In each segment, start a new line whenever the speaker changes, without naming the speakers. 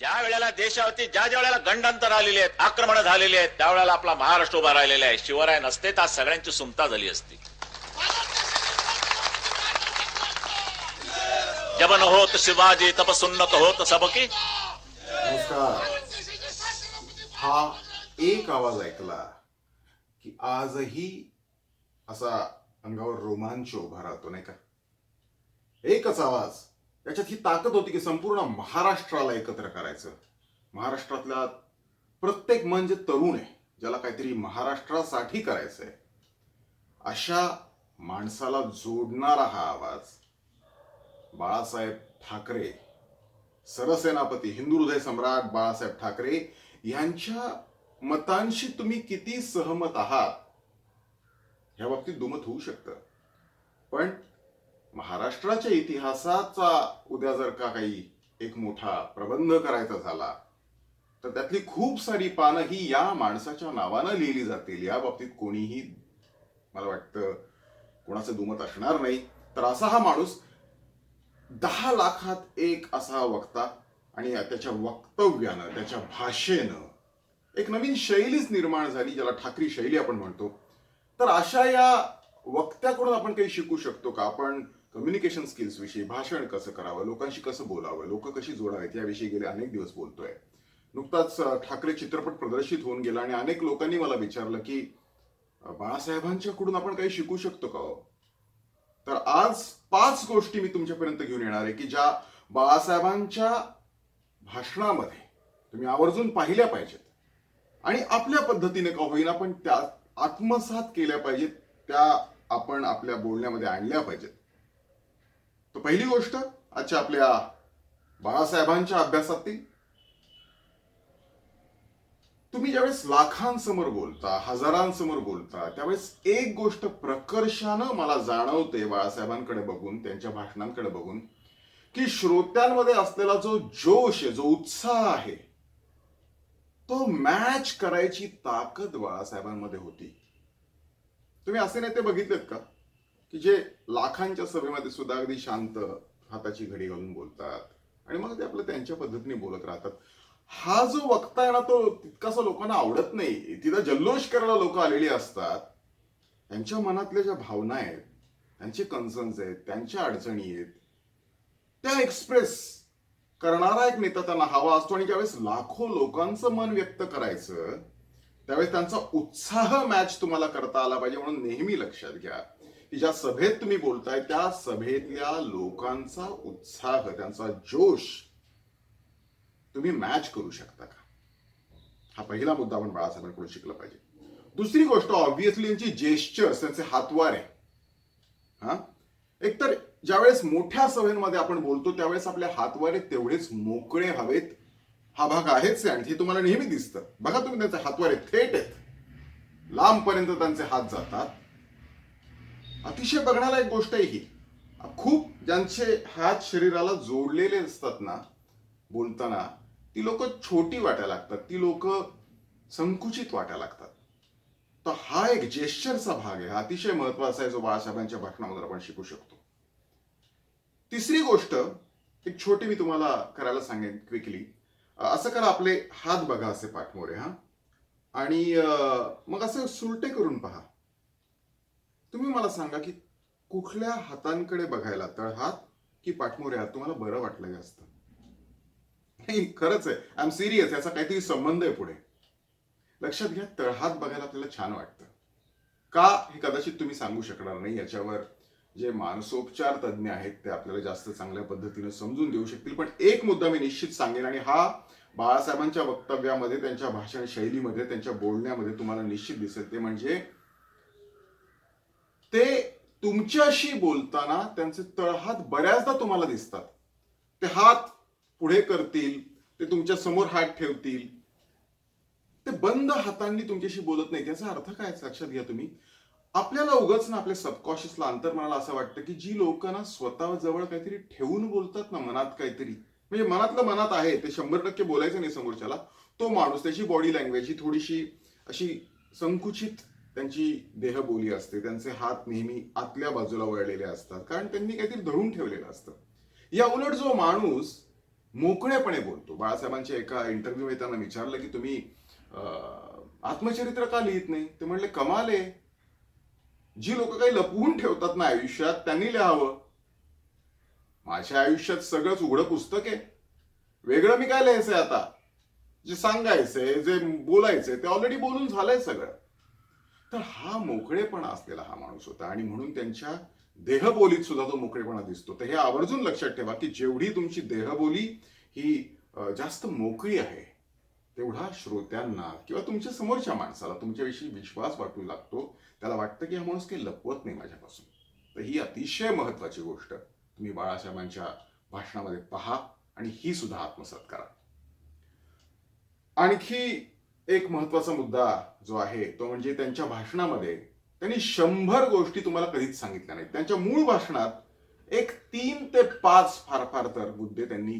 ज्या वेळेला देशावरती ज्या ज्या वेळेला गंडांतर आलेली आहेत आक्रमण झालेली आहेत त्यावेळेला आपला महाराष्ट्र उभा राहिलेला आहे. शिवराय नसते तर सगळ्यांची सुमता झाली असती. जबन होत शिवाजी तपसुन्नत होत सबकी.
हा एक आवाज ऐकला की आजही असा अंगावर रोमांच उभा राहतो नाही का? एकच आवाज. याच्यात ही ताकद होती की संपूर्ण महाराष्ट्राला एकत्र करायचं. महाराष्ट्रातल्या प्रत्येक मन जे तरुण आहे ज्याला काहीतरी महाराष्ट्रासाठी करायचंय. अशा माणसाला जोडणारा हा आवाज बाळासाहेब ठाकरे सरसेनापती हिंदू हृदय सम्राट बाळासाहेब ठाकरे यांच्या मतांशी तुम्ही किती सहमत आहात? ह्या बाबतीत दुमत होऊ शकतं. पण महाराष्ट्राच्या इतिहासाचा उद्या जर का काही एक मोठा प्रबंध करायचा झाला तर त्यातली खूप सारी पानं ही या माणसाच्या नावानं लिहिली जातील. या बाबतीत कोणीही मला वाटतं कोणाचं दुमत असणार नाही. तर असा हा माणूस दहा लाखात एक असा वक्ता आणि त्याच्या वक्तव्यानं त्याच्या भाषेनं एक नवीन शैलीच निर्माण झाली ज्याला ठाकरी शैली आपण म्हणतो. तर अशा या वक्त्याकडून आपण काही शिकू शकतो का? आपण कम्युनिकेशन स्किल्स विषयी भाषण कसं करावं लोकांशी कसं बोलावं लोक कशी जोडावेत याविषयी गेले अनेक दिवस बोलतोय. नुकताच ठाकरे चित्रपट प्रदर्शित होऊन गेला आणि अनेक लोकांनी मला विचारलं की बाळासाहेबांच्याकडून आपण काही शिकू शकतो का हो? तर आज पाच गोष्टी मी तुमच्यापर्यंत घेऊन येणार आहे की ज्या बाळासाहेबांच्या भाषणामध्ये तुम्ही आवर्जून पाहिल्या पाहिजेत. आणि आपल्या पद्धतीने का होईना पण त्या आत्मसात केल्या पाहिजेत त्या आपण आपल्या बोलण्यामध्ये आणल्या पाहिजेत. तर पहिली गोष्ट आजच्या आपल्या बाळासाहेबांच्या अभ्यासातील तुम्ही ज्यावेळेस लाखांसमोर बोलता हजारांसमोर बोलता त्यावेळेस एक गोष्ट प्रकर्षानं मला जाणवते बाळासाहेबांकडे बघून त्यांच्या भाषणांकडे बघून की श्रोत्यांमध्ये असलेला जो जोश आहे जो उत्साह आहे तो मॅच करायची ताकद बाळासाहेबांमध्ये होती. तुम्ही असे नेते बघितलेत का? की जे लाखांच्या सभेमध्ये सुद्धा अगदी शांत हाताची घडी घालून बोलतात. आणि मग ते आपलं त्यांच्या पद्धतीने बोलत राहतात. हा जो वक्ता आहे ना तो तितकासा लोकांना आवडत नाही. तिथं जल्लोष करायला लोक आलेली असतात. त्यांच्या मनातल्या ज्या भावना आहेत त्यांचे कन्सर्न्स आहेत त्यांच्या अडचणी आहेत त्या एक्सप्रेस करणारा एक नेता त्यांना हवा असतो. आणि ज्यावेळेस लाखो लोकांचं मन व्यक्त करायचं त्यावेळेस त्यांचा उत्साह मॅच तुम्हाला करता आला पाहिजे म्हणून नेहमी लक्षात घ्या. की ज्या सभेत तुम्ही बोलताय त्या सभेतल्या लोकांचा उत्साह त्यांचा जोश तुम्ही मॅच करू शकता का? हा पहिला मुद्दा आपण बाळासाहेबांकडून शिकला पाहिजे. दुसरी गोष्ट ऑब्विसली यांची जेस्चर्स त्यांचे हातवारे. हा? एकतर ज्यावेळेस मोठ्या सभेमध्ये आपण बोलतो त्यावेळेस आपले हातवारे तेवढेच मोकळे हवेत. हा भाग आहेच आहे आणि हे तुम्हाला नेहमी दिसतं. बघा तुम्ही त्यांचे हातवारे थेट आहेत. लांबपर्यंत त्यांचे हात जातात. अतिशय बघण्याला एक गोष्ट आहे ही. खूप ज्यांचे हात शरीराला जोडलेले असतात ना बोलताना ती लोक छोटी वाटायला लागतात. ती लोक संकुचित वाटायला लागतात. तर हा एक जेश्चरचा भाग आहे. हा अतिशय महत्त्वाचा आहे जो बाळासाहेबांच्या भाषणामधून आपण शिकू शकतो. तिसरी गोष्ट एक छोटी मी तुम्हाला करायला सांगेन क्विकली असं करा आपले हात बघा असे पाठमोरे हा. आणि मग असं सुलटे करून पहा. तुम्ही मला सांगा की कुठल्या हातांकडे बघायला तळहात की पाठमोऱ्या हात तुम्हाला बरं वाटलं जास्त नाही खरंच आहे. आय एम सिरियस याचा काहीतरी संबंध आहे पुढे. लक्षात घ्या तळहात बघायला आपल्याला छान वाटतं. का हे कदाचित तुम्ही सांगू शकणार नाही? याच्यावर जे मानसोपचार तज्ज्ञ आहेत ते आपल्याला जास्त चांगल्या पद्धतीने समजून देऊ शकतील. पण एक मुद्दा मी निश्चित सांगेन आणि हा बाळासाहेबांच्या वक्तव्यामध्ये त्यांच्या भाषण शैलीमध्ये त्यांच्या बोलण्यामध्ये तुम्हाला निश्चित दिसेल. ते म्हणजे ते तुमच्याशी बोलताना त्यांचे तळहात बऱ्याचदा तुम्हाला दिसतात. ते हात पुढे करतील ते तुमच्यासमोर हात ठेवतील. ते बंद हातांनी तुमच्याशी बोलत नाही त्याचा अर्थ काय आहे? लक्षात घ्या तुम्ही. आपल्याला उगाच ना आपल्या सबकॉन्शियसला अंतर्मनाला असं वाटतं की जी लोक ना स्वतः जवळ काहीतरी ठेवून बोलतात ना मनात काहीतरी. म्हणजे मनातलं मनात आहे ते शंभर टक्के बोलायचं नाही समोरच्याला. तो माणूस त्याची बॉडी लँग्वेज ही थोडीशी अशी संकुचित त्यांची देहबोली असते त्यांचे हात नेहमी आतल्या बाजूला वळलेले असतात कारण त्यांनी काहीतरी धरून ठेवलेलं असतं. या उलट जो माणूस मोकळेपणे बोलतो. बाळासाहेबांच्या एका इंटरव्ह्यू मध्ये त्यांना विचारलं की तुम्ही आत्मचरित्र का लिहित नाही? ते म्हणले कमाल आहे. जी लोक काही लपवून ठेवतात ना आयुष्यात त्यांनी लिहावं. माझ्या आयुष्यात सगळंच उघडं पुस्तक आहे. वेगळं मी काय लिहायचंय आता? जे सांगायचंय जे बोलायचंय ते ऑलरेडी बोलून झालंय सगळं. तर हा मोकळेपणा असलेला हा माणूस होता. आणि म्हणून त्यांच्या देहबोलीत सुद्धा तो मोकळेपणा दिसतो. तर हे आवर्जून लक्षात ठेवा की जेवढी तुमची देहबोली ही जास्त मोकळी आहे तेवढा श्रोत्यांना किंवा तुमच्या समोरच्या माणसाला तुमच्याविषयी विश्वास वाटू लागतो. त्याला वाटतं की हा माणूस काही लपवत नाही माझ्यापासून. तर ही अतिशय महत्वाची गोष्ट. तुम्ही बाळासाहेबांच्या भाषणामध्ये पहा आणि ही सुद्धा आत्मसात करा आणखी एक महत्त्वाचा मुद्दा जो आहे तो म्हणजे त्यांच्या भाषणामध्ये त्यांनी शंभर गोष्टी तुम्हाला कधीच सांगितल्या नाहीत. त्यांच्या मूळ भाषणात एक तीन ते पाच फार फार तर मुद्दे त्यांनी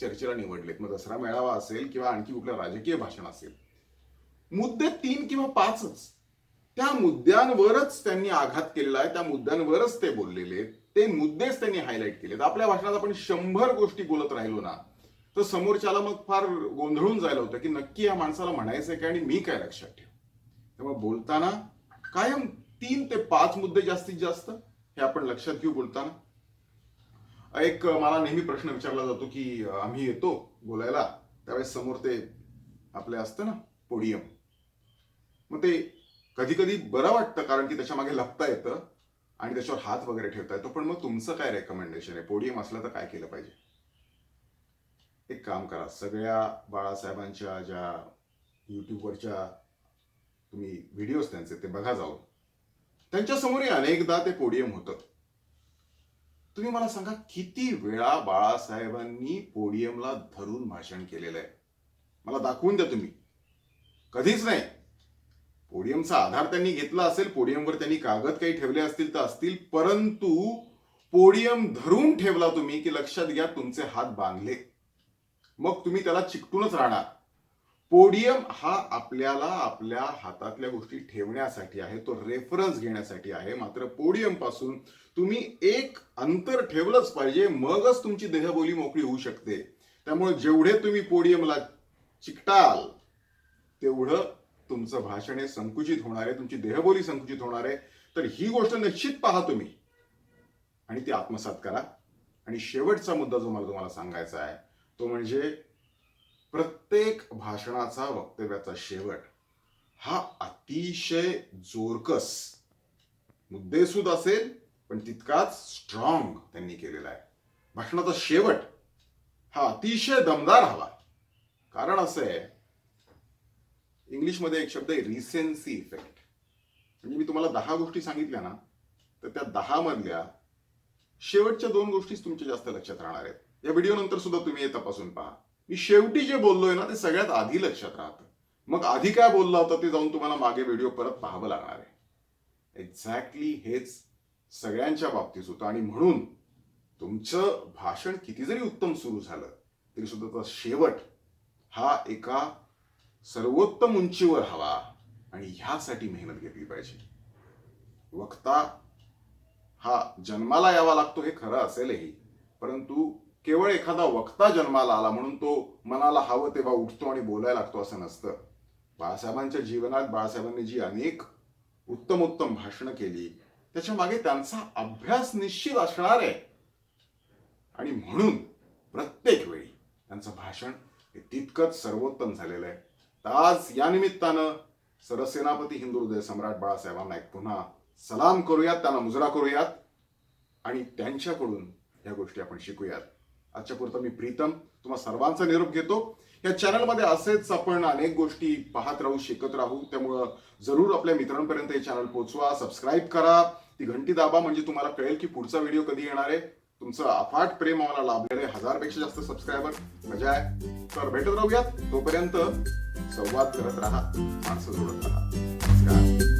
चर्चेला निवडलेत. मग दसरा मेळावा असेल किंवा आणखी कुठलं राजकीय भाषण असेल. मुद्दे तीन किंवा पाचच. त्या मुद्द्यांवरच त्यांनी आघात केलेला आहे त्या मुद्द्यांवरच ते बोललेले आहेत. ते मुद्देच त्यांनी हायलाईट केलेत. आपल्या भाषणात आपण शंभर गोष्टी बोलत राहिलो ना तर समोरच्याला मग फार गोंधळून जायला होतं की नक्की या माणसाला म्हणायचंय काय आणि मी काय लक्षात ठेव? त्यामुळे बोलताना कायम तीन ते पाच मुद्दे जास्तीत जास्त हे आपण लक्षात घेऊ बोलताना. एक मला नेहमी प्रश्न विचारला जातो की आम्ही येतो बोलायला? त्यावेळेस समोर ते आपले असतं ना पोडियम. मग ते कधी कधी बरं वाटतं कारण की त्याच्यामागे लपता येतं आणि त्याच्यावर हात वगैरे ठेवता येतो. पण मग तुमचं काय रेकमेंडेशन आहे? पोडियम असलं तर काय केलं पाहिजे? एक काम करा. सगळ्या बाळासाहेबांच्या ज्या यूट्यूबवरच्या तुम्ही व्हिडिओज त्यांचे ते बघा जाऊन. त्यांच्यासमोरही अनेकदा ते पोडियम होतं. तुम्ही मला सांगा किती वेळा बाळासाहेबांनी पोडियमला धरून भाषण केलेलं आहे? मला दाखवून द्या तुम्ही. कधीच नाही. पोडियमचा आधार त्यांनी घेतला असेल पोडियमवर त्यांनी कागद काही ठेवले असतील तर असतील परंतु पोडियम धरून ठेवला तुम्ही की लक्षात घ्या तुमचे हात बांधले. मग तुम्ही त्याला चिकटूनच राहणार. पोडियम हा आपल्याला आपल्या हातातल्या गोष्टी ठेवण्यासाठी आहे तो रेफरन्स घेण्यासाठी आहे. मात्र पोडियमपासून तुम्ही एक अंतर ठेवलंच पाहिजे मगच तुमची देहबोली मोकळी होऊ शकते. त्यामुळे जेवढे तुम्ही पोडियमला चिकटाल तेवढं तुमचं भाषण हे संकुचित होणार आहे तुमची देहबोली संकुचित होणार आहे. तर ही गोष्ट निश्चित पहा तुम्ही. आणि ती आत्मसात करा. आणि शेवटचा मुद्दा जो मला तुम्हाला सांगायचा आहे तो म्हणजे प्रत्येक भाषणाचा वक्तव्याचा शेवट हा अतिशय जोरकस मुद्देसूद असेल पण तितकाच स्ट्रॉंग त्यांनी केलेला आहे. भाषणाचा शेवट हा अतिशय दमदार हवा. कारण असं आहे इंग्लिशमध्ये एक शब्द आहे रिसेन्सी इफेक्ट म्हणजे मी तुम्हाला दहा गोष्टी सांगितल्या ना तर त्या दहा मधल्या शेवटच्या दोन गोष्टीच तुमच्या जास्त लक्षात राहणार आहेत. या व्हिडिओ नंतर सुद्धा तुम्ही हे तपासून पहा. मी शेवटी जे बोललोय ना ते सगळ्यात आधी लक्षात राहतं. मग आधी काय बोलला होता ते जाऊन तुम्हाला मागे व्हिडिओ परत पाहावं लागणार आहे. एक्झॅक्टली हेच सगळ्यांच्या बाबतीत होतं. आणि म्हणून तुमचं भाषण किती जरी उत्तम सुरू झालं तरी सुद्धा त्याचा शेवट हा एका सर्वोत्तम उंचीवर हवा. आणि ह्यासाठी मेहनत घेतली पाहिजे. वक्ता हा जन्माला यावा लागतो हे खरं असेलही. परंतु केवळ एखादा वक्ता जन्माला आला म्हणून तो मनाला हवं तेव्हा उठतो आणि बोलायला लागतो असं नसतं. बाळासाहेबांच्या जीवनात बाळासाहेबांनी जी अनेक उत्तम उत्तम भाषणं केली त्याच्यामागे त्यांचा अभ्यास निश्चित असणार आहे. आणि म्हणून प्रत्येक वेळी त्यांचं भाषण हे तितकंच सर्वोत्तम झालेलं आहे. तर आज या निमित्तानं सरसेनापती हिंदू हृदय सम्राट बाळासाहेबांना एक पुन्हा सलाम करूयात त्यांना मुजरा करूयात आणि त्यांच्याकडून या गोष्टी आपण शिकूयात. आजच्या पुरतं मी प्रीतम तुम्हा सर्वांचा निरोप घेतो. या चॅनलमध्ये असेच आपण अनेक गोष्टी पाहत राहू शिकत राहू. त्यामुळं जरूर आपल्या मित्रांपर्यंत हे चॅनल पोहोचवा सबस्क्राईब करा. ती घंटी दाबा म्हणजे तुम्हाला कळेल की पुढचा व्हिडिओ कधी येणार आहे. तुमचं अफाट प्रेम आम्हाला लाभलेलं आहे. हजारपेक्षा जास्त सबस्क्रायबर मजा आहे. तर भेटत राहूयात. तोपर्यंत संवाद करत राहा. माणसं जोडत राहा. नमस्कार.